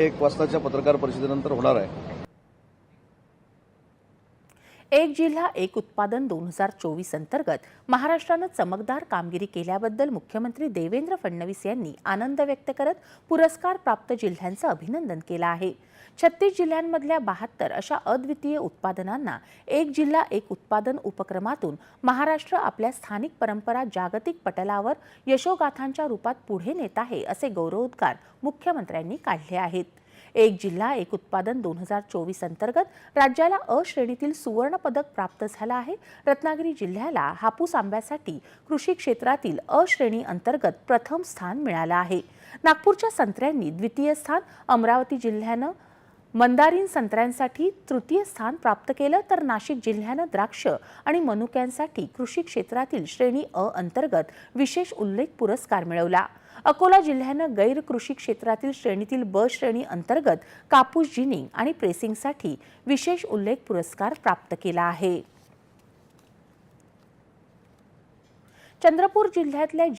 एक वाजताच्या पत्रकार परिषदेनंतर होणार आहे. एक जिल्हा एक उत्पादन दोन हजार चोवीस अंतर्गत महाराष्ट्रानं चमकदार कामगिरी केल्याबद्दल मुख्यमंत्री देवेंद्र फडणवीस यांनी आनंद व्यक्त करत पुरस्कार प्राप्त जिल्ह्यांचं अभिनंदन केलं आहे. छत्तीस जिल्ह्यांमधल्या बहात्तर अशा अद्वितीय उत्पादनांना एक जिल्हा एक उत्पादन उपक्रमातून महाराष्ट्र आपल्या स्थानिक परंपरा जागतिक पटलावर यशोगाथांच्या रूपात पुढे नेत आहे असे गौरवोद्गार मुख्यमंत्र्यांनी काढले आहेत. एक जिल्हा एक उत्पादन दोन हजार चोवीस अंतर्गत राज्याला अ श्रेणीतील सुवर्ण पदक प्राप्त झालं आहे. रत्नागिरी जिल्ह्याला हापूस आंब्यासाठी कृषी क्षेत्रातील अ श्रेणी अंतर्गत प्रथम स्थान मिळालं आहे. नागपूरच्या संत्र्यांनी द्वितीय स्थान अमरावती जिल्ह्यानं मंदारीन संत्र्यांसाठी तृतीय स्थान प्राप्त केलं तर नाशिक जिल्ह्यानं द्राक्ष आणि मनुक्यांसाठी कृषी क्षेत्रातील श्रेणी अ अंतर्गत विशेष उल्लेख पुरस्कार मिळवला. अकोला जिल्ह्यानं गैर कृषी क्षेत्रातील श्रेणीतील ब श्रेणी अंतर्गत कापूस जिनिंग आणि प्रेसिंगसाठी विशेष उल्लेख पुरस्कार प्राप्त केला आहे. चंद्रपूर जिल्ह्यातल्या